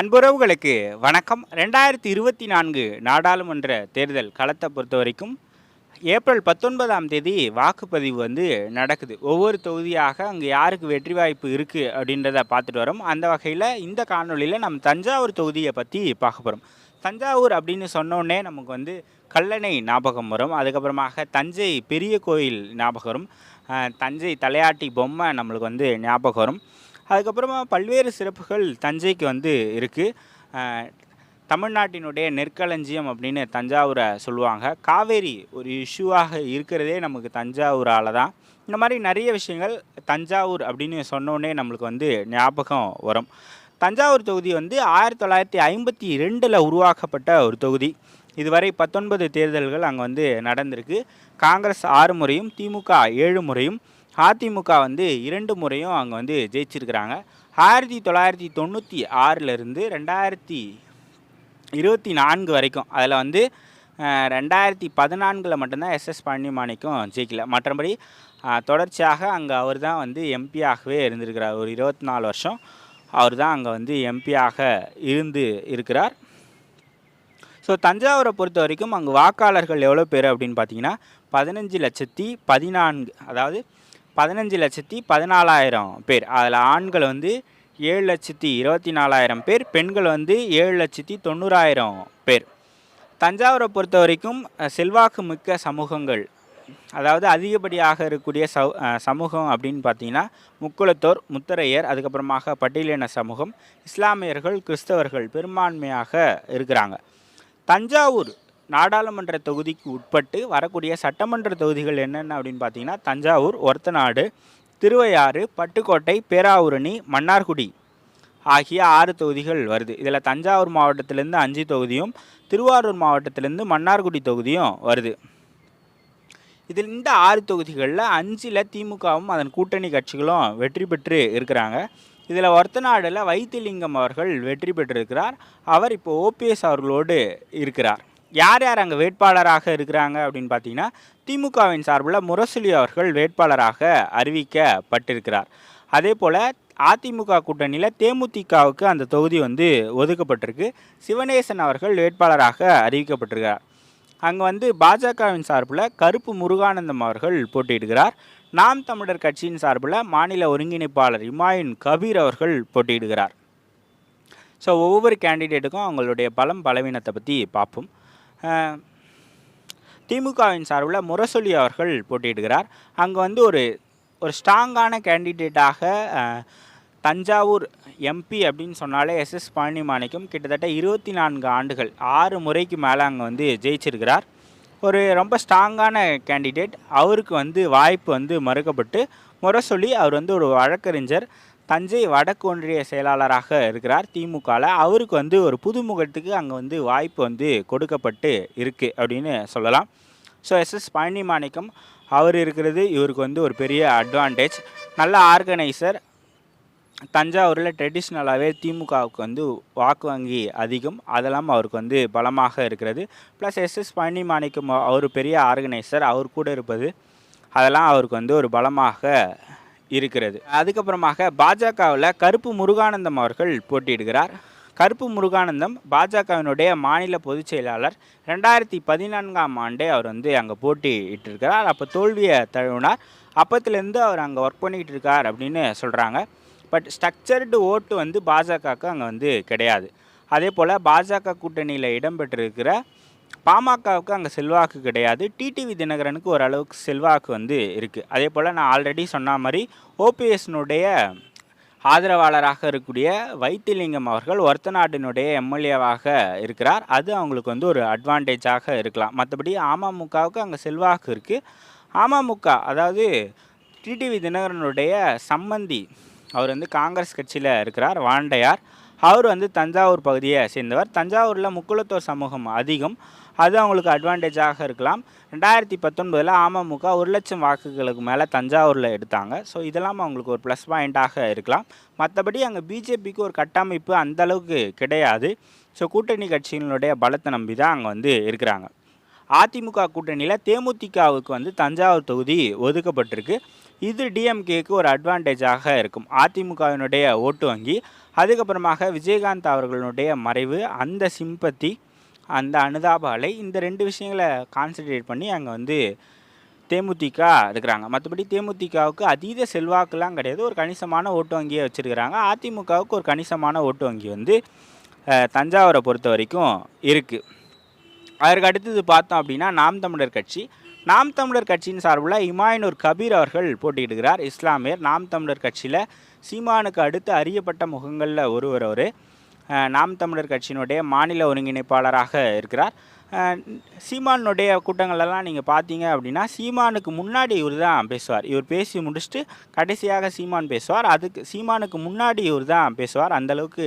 அன்புறவுகளுக்கு வணக்கம். ரெண்டாயிரத்தி இருபத்தி நான்கு நாடாளுமன்ற தேர்தல் களத்தை பொறுத்த வரைக்கும் ஏப்ரல் பத்தொன்பதாம் தேதி வாக்குப்பதிவு வந்து நடக்குது. ஒவ்வொரு தொகுதியாக அங்கே யாருக்கு வெற்றி வாய்ப்பு இருக்குது அப்படின்றத பார்த்துட்டு வரோம். அந்த வகையில் இந்த காணொளியில் நம்ம தஞ்சாவூர் தொகுதியை பற்றி பார்க்க போகிறோம் தஞ்சாவூர் அப்படின்னு சொன்னோடனே நமக்கு வந்து கல்லணை ஞாபகம் வரும். அதுக்கப்புறமாக தஞ்சை பெரிய கோயில் ஞாபகம் வரும். தஞ்சை தலையாட்டி பொம்மை நம்மளுக்கு வந்து ஞாபகம் வரும். அதுக்கப்புறமா பல்வேறு சிறப்புகள் தஞ்சைக்கு வந்து இருக்குது தமிழ்நாட்டினுடைய நெற்களஞ்சியம் அப்படின்னு தஞ்சாவூரை சொல்லுவாங்க. காவேரி ஒரு இஷ்யூவாக இருக்கிறதே நமக்கு தஞ்சாவூரால் தான். இந்த மாதிரி நிறைய விஷயங்கள் தஞ்சாவூர் அப்படின்னு சொன்னோடனே நம்மளுக்கு வந்து ஞாபகம் வரும். தஞ்சாவூர் தொகுதி வந்து ஆயிரத்தி தொள்ளாயிரத்தி ஐம்பத்தி ரெண்டில் உருவாக்கப்பட்ட ஒரு தொகுதி. இதுவரை பத்தொன்பது தேர்தல்கள் அங்கே வந்து நடந்திருக்கு. காங்கிரஸ் ஆறு முறையும் திமுக ஏழு முறையும். அதிமுக வந்து இரண்டு முறையும் அங்கே வந்து ஜெயிச்சிருக்கிறாங்க. ஆயிரத்தி தொள்ளாயிரத்தி தொண்ணூற்றி ஆறிலிருந்து ரெண்டாயிரத்தி இருபத்தி நான்கு வரைக்கும். அதில் வந்து ரெண்டாயிரத்தி பதினான்கில் மட்டும்தான் எஸ்எஸ் பழனிமாணிக்கும் ஜெயிக்கல. மற்றபடி தொடர்ச்சியாக அங்கே அவர் தான் வந்து எம்பியாகவே இருந்திருக்கிறார். ஒரு இருபத்தி நாலு வருஷம் அவர் தான் அங்கே வந்து எம்பியாக இருந்து இருக்கிறார். ஸோ தஞ்சாவூரை பொறுத்த வரைக்கும் அங்கே வாக்காளர்கள் எவ்வளோ பேர் அப்படின்னு பார்த்தீங்கன்னா பதினஞ்சு லட்சத்தி பதினான்கு அதாவது பதினஞ்சு லட்சத்தி பதினாலாயிரம் பேர். அதில் ஆண்கள் வந்து ஏழு லட்சத்தி இருபத்தி நாலாயிரம் பேர் பெண்கள் வந்து ஏழு லட்சத்தி தொண்ணூறாயிரம் பேர். தஞ்சாவூரை பொறுத்த வரைக்கும் செல்வாக்கு மிக்க சமூகங்கள் அதாவது அதிகப்படியாக இருக்கக்கூடிய சௌ சமூகம் அப்படின்னு பார்த்தீங்கன்னா முக்குளத்தோர் முத்தரையர் அதுக்கப்புறமாக பட்டியலின சமூகம் இஸ்லாமியர்கள் கிறிஸ்தவர்கள் பெரும்பான்மையாக இருக்கிறாங்க. தஞ்சாவூர் நாடாளுமன்ற தொகுதிக்கு உட்பட்டு வரக்கூடிய சட்டமன்ற தொகுதிகள் என்னென்ன அப்படின்னு பார்த்தீங்கன்னா தஞ்சாவூர் ஒரத்தநாடு திருவையாறு பட்டுக்கோட்டை பேராவூரணி மன்னார்குடி ஆகிய ஆறு தொகுதிகள் வருது. இதில் தஞ்சாவூர் மாவட்டத்திலேருந்து அஞ்சு தொகுதியும் திருவாரூர் மாவட்டத்திலேருந்து மன்னார்குடி தொகுதியும் வருது. இதில் இந்த ஆறு தொகுதிகளில் அஞ்சில் திமுகவும் அதன் கூட்டணி கட்சிகளும் வெற்றி பெற்று இருக்கிறாங்க. இதில் ஒருத்தநாடில் வைத்திலிங்கம் அவர்கள் வெற்றி பெற்றிருக்கிறார். அவர் இப்போ ஓபிஎஸ் அவர்களோடு இருக்கிறார். யார் யார் அங்கே வேட்பாளராக இருக்கிறாங்க அப்படின்னு பார்த்தீங்கன்னா திமுகவின் சார்பில் முரசொலி அவர்கள் வேட்பாளராக அறிவிக்கப்பட்டிருக்கிறார். அதே போல் அதிமுக கூட்டணியில் தேமுதிகவுக்கு அந்த தொகுதி வந்து ஒதுக்கப்பட்டிருக்கு. சிவனேசன் அவர்கள் வேட்பாளராக அறிவிக்கப்பட்டிருக்கிறார். அங்கே வந்து பாஜகவின் சார்பில் கருப்பு முருகானந்தம் அவர்கள் போட்டியிடுகிறார். நாம் தமிழர் கட்சியின் சார்பில் மாநில ஒருங்கிணைப்பாளர் இமாயின் கபீர் அவர்கள் போட்டியிடுகிறார். ஸோ ஒவ்வொரு கேண்டிடேட்டுக்கும் அவங்களுடைய பலம் பலவீனத்தை பற்றி பார்ப்போம். திமுகவின் சார்பில் முரசொலி அவர்கள் போட்டியிடுகிறார். அங்கே வந்து ஒரு ஒரு ஸ்ட்ராங்கான கேண்டிடேட்டாக தஞ்சாவூர் எம்பி அப்படின்னு சொன்னாலே எஸ்எஸ் பழனிமாணிக்கம் கிட்டத்தட்ட இருபத்தி நான்கு ஆண்டுகள் ஆறு முறைக்கு மேலே அங்கே வந்து ஜெயிச்சிருக்கிறார். ஒரு ரொம்ப ஸ்ட்ராங்கான கேண்டிடேட். அவருக்கு வந்து வாய்ப்பு வந்து மறுக்கப்பட்டு முரசொலி அவர் வந்து ஒரு வழக்கறிஞர். தஞ்சை வடக்கு ஒன்றிய செயலாளராக இருக்கிறார் திமுகவில் அவருக்கு வந்து ஒரு புதுமுகத்துக்கு அங்கே வந்து வாய்ப்பு வந்து கொடுக்கப்பட்டு இருக்குது அப்படின்னு சொல்லலாம். So S S Palani Manickam அவர் இருக்கிறது இவருக்கு வந்து ஒரு பெரிய அட்வான்டேஜ் நல்ல ஆர்கனைசர் தஞ்சாவூரில் ட்ரெடிஷ்னலாகவே திமுகவுக்கு வந்து வாக்கு வங்கி அதிகம். அதெல்லாம் அவருக்கு வந்து பலமாக இருக்கிறது. ப்ளஸ் எஸ்எஸ் பழனி மாணிக்கம் அவர் பெரிய ஆர்கனைசர் அவர் கூட இருப்பது. அதெல்லாம் அவருக்கு வந்து ஒரு பலமாக இருக்கிறது. அதுக்கப்புறமாக பாஜகவில் கருப்பு முருகானந்தம் அவர்கள் போட்டியிடுகிறார். கருப்பு முருகானந்தம் பாஜகவினுடைய மாநில பொதுச் செயலாளர் ரெண்டாயிரத்தி பதினான்காம் ஆண்டே அவர் வந்து அங்கே போட்டியிட்டிருக்கிறார். அப்போ தோல்வியை தழுவினார். அப்பத்துலேருந்து அவர் அங்கே ஒர்க் பண்ணிக்கிட்டு இருக்கார் அப்படின்னு சொல்கிறாங்க பட் ஸ்ட்ரக்சர்டு ஓட்டு வந்து பாஜகவுக்கு அங்கே வந்து கிடையாது. அதே போல் பாஜக கூட்டணியில் இடம்பெற்றிருக்கிற பாமகவுக்கு அங்கே செல்வாக்கு கிடையாது. டிடிவி தினகரனுக்கு ஓரளவுக்கு செல்வாக்கு வந்து இருக்குது அதே போல் நான் ஆல்ரெடி சொன்ன மாதிரி ஓபிஎஸ்னுடைய ஆதரவாளராக இருக்கக்கூடிய வைத்திலிங்கம் அவர்கள் ஒருத்த நாட்டினுடைய எம்எல்ஏவாக இருக்கிறார். அது அவங்களுக்கு வந்து ஒரு அட்வான்டேஜாக இருக்கலாம். மற்றபடி அமமுகவுக்கு அங்கே செல்வாக்கு இருக்குது அமமுக அதாவது டிடிவி தினகரனுடைய சம்மந்தி அவர் வந்து காங்கிரஸ் கட்சியில் இருக்கிறார் வாண்டையார். அவர் வந்து தஞ்சாவூர் பகுதியை சேர்ந்தவர். தஞ்சாவூரில் முக்குளத்தோர் சமூகம் அதிகம். அது அவங்களுக்கு அட்வான்டேஜாக இருக்கலாம். ரெண்டாயிரத்தி பத்தொன்பதில் அமமுக ஒரு லட்சம் வாக்குகளுக்கு மேலே தஞ்சாவூரில் எடுத்தாங்க. ஸோ இதெல்லாம் அவங்களுக்கு ஒரு ப்ளஸ் பாயிண்ட்டாக இருக்கலாம். மற்றபடி அங்கே பிஜேபிக்கு ஒரு கட்டமைப்பு அந்த அளவுக்கு கிடையாது. ஸோ கூட்டணி கட்சிகளுடைய பலத்தை நம்பி தான் அங்கே வந்து இருக்கிறாங்க. அதிமுக கூட்டணியில் தேமுதிகவுக்கு வந்து தஞ்சாவூர் தொகுதி ஒதுக்கப்பட்டிருக்கு. இது டிஎம்கேக்கு ஒரு அட்வான்டேஜாக இருக்கும். அதிமுகவினுடைய ஓட்டு வங்கி. அதுக்கப்புறமாக விஜயகாந்த் அவர்களுடைய மறைவு அந்த சிம்பத்தி அந்த அனுதாப அலை இந்த ரெண்டு விஷயங்களை கான்சென்ட்ரேட் பண்ணி அங்கே வந்து தேமுதிக இருக்கிறாங்க மற்றபடி தேமுதிகவுக்கு அதீத செல்வாக்குலாம் கிடையாது. ஒரு கணிசமான ஓட்டு வங்கியை வச்சுருக்கிறாங்க. அதிமுகவுக்கு ஒரு கணிசமான ஓட்டு வங்கி வந்து தஞ்சாவூரை பொறுத்த வரைக்கும் இருக்குது அதற்கு அடுத்தது பார்த்தோம் அப்படின்னா நாம் தமிழர் கட்சி. நாம் தமிழர் கட்சியின் சார்பில் இமாயினூர் கபீர் அவர்கள் போட்டியிடுகிறார் இஸ்லாமியர். நாம் தமிழர் கட்சியில் சீமானுக்கு அடுத்து அறியப்பட்ட முகங்களில் ஒருவர் அவர். நாம் தமிழர் கட்சியினுடைய மாநில ஒருங்கிணைப்பாளராக இருக்கிறார். சீமானுடைய கூட்டங்களெல்லாம் நீங்கள் பார்த்தீங்க அப்படின்னா சீமானுக்கு முன்னாடி இவர் தான் பேசுவார். இவர் பேசி முடிச்சுட்டு கடைசியாக சீமான் பேசுவார். அதுக்கு சீமானுக்கு முன்னாடி இவர் தான் பேசுவார். அந்தளவுக்கு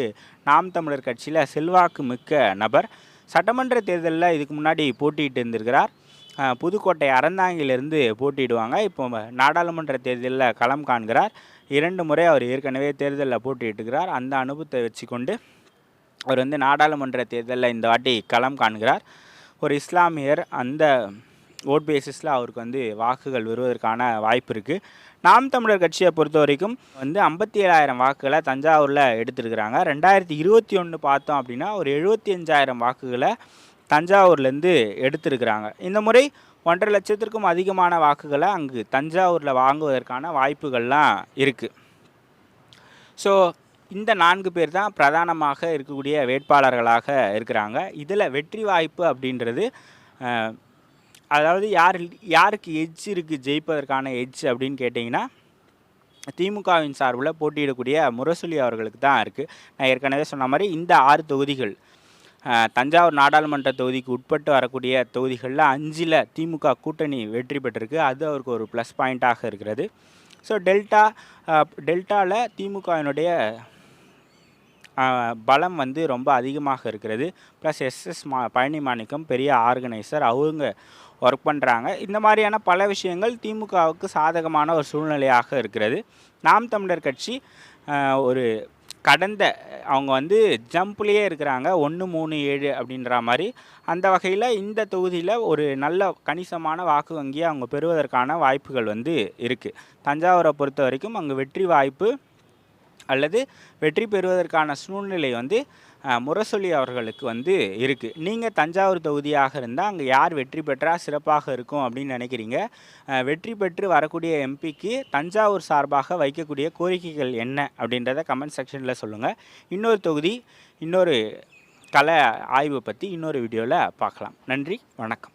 நாம் தமிழர் கட்சியில் செல்வாக்கு மிக்க நபர். சட்டமன்ற தேர்தலில் இதுக்கு முன்னாடி போட்டிகிட்டு இருந்திருக்கிறார். புதுக்கோட்டை அறந்தாங்கிலிருந்து போட்டியிடுவாங்க. இப்போ நாடாளுமன்ற தேர்தலில் களம் காண்கிறார். இரண்டு முறை அவர் ஏற்கனவே தேர்தலில் போட்டியிட்டுக்கிறார் அந்த அனுபவத்தை வச்சுக்கொண்டு அவர் வந்து நாடாளுமன்ற தேர்தலில் இந்த வாட்டி களம் காண்கிறார். ஒரு இஸ்லாமியர் அந்த ஓட் பேசிஸில் அவருக்கு வந்து வாக்குகள் வருவதற்கான வாய்ப்பு இருக்குது நாம் தமிழர் கட்சியை பொறுத்த வரைக்கும் வந்து ஐம்பத்தி ஏழாயிரம் வாக்குகளை தஞ்சாவூரில் எடுத்துருக்கிறாங்க. ரெண்டாயிரத்தி இருபத்தி ஒன்று பார்த்தோம் அப்படின்னா ஒரு எழுபத்தி அஞ்சாயிரம் வாக்குகளை தஞ்சாவூர்லேருந்து எடுத்திருக்கிறாங்க. இந்த முறை ஒன்றரை லட்சத்திற்கும் அதிகமான வாக்குகளை அங்கு தஞ்சாவூரில் வாங்குவதற்கான வாய்ப்புகள்லாம் இருக்குது ஸோ இந்த நான்கு பேர் தான் பிரதானமாக இருக்கக்கூடிய வேட்பாளர்களாக இருக்கிறாங்க. இதில் வெற்றி வாய்ப்பு அப்படின்றது அதாவது யார் யாருக்கு எஜ் இருக்குது ஜெயிப்பதற்கான எஜ் அப்படின்னு கேட்டிங்கன்னா திமுகவின் சார்பில் போட்டியிடக்கூடிய முரசொலி அவர்களுக்கு தான் இருக்குது நான் ஏற்கனவே சொன்ன மாதிரி இந்த ஆறு தொகுதிகள் தஞ்சாவூர் நாடாளுமன்ற தொகுதிக்கு உட்பட்டு வரக்கூடிய தொகுதிகளில் அஞ்சில் திமுக கூட்டணி வெற்றி பெற்றிருக்கு. அது அவருக்கு ஒரு ப்ளஸ் பாயிண்ட்டாக இருக்கிறது. ஸோ டெல்டா டெல்டாவில் திமுகவினுடைய பலம் வந்து ரொம்ப அதிகமாக இருக்கிறது. ப்ளஸ் எஸ்எஸ் மா பழனி மாணிக்கம் பெரிய ஆர்கனைசர் அவங்க ஒர்க் பண்ணுறாங்க இந்த மாதிரியான பல விஷயங்கள் திமுகவுக்கு சாதகமான ஒரு சூழ்நிலையாக இருக்கிறது. நாம் தமிழர் கட்சி ஒரு கடந்த அவங்க வந்து ஜம்ப்லேயே இருக்கிறாங்க. ஒன்று மூணு ஏழு அப்படின்ற மாதிரி. அந்த வகையில் இந்த தொகுதியில் ஒரு நல்ல கணிசமான வாக்கு வங்கியை அவங்க பெறுவதற்கான வாய்ப்புகள் வந்து இருக்குது தஞ்சாவூரை பொறுத்த வரைக்கும் அங்கே வெற்றி வாய்ப்பு அல்லது வெற்றி பெறுவதற்கான சூழ்நிலை வந்து முரசொலி அவர்களுக்கு வந்து இருக்குது நீங்கள் தஞ்சாவூர் தொகுதியாக இருந்தால் அங்கே யார் வெற்றி பெற்றால் சிறப்பாக இருக்கும் அப்படின்னு நினைக்கிறீங்க? வெற்றி பெற்று வரக்கூடிய எம்பிக்கு தஞ்சாவூர் சார்பாக வைக்கக்கூடிய கோரிக்கைகள் என்ன? அப்படின்றத கமெண்ட் செக்ஷனில் சொல்லுங்கள் இன்னொரு தொகுதி இன்னொரு கலை ஆய்வு பற்றி இன்னொரு வீடியோவில் பார்க்கலாம். நன்றி வணக்கம்.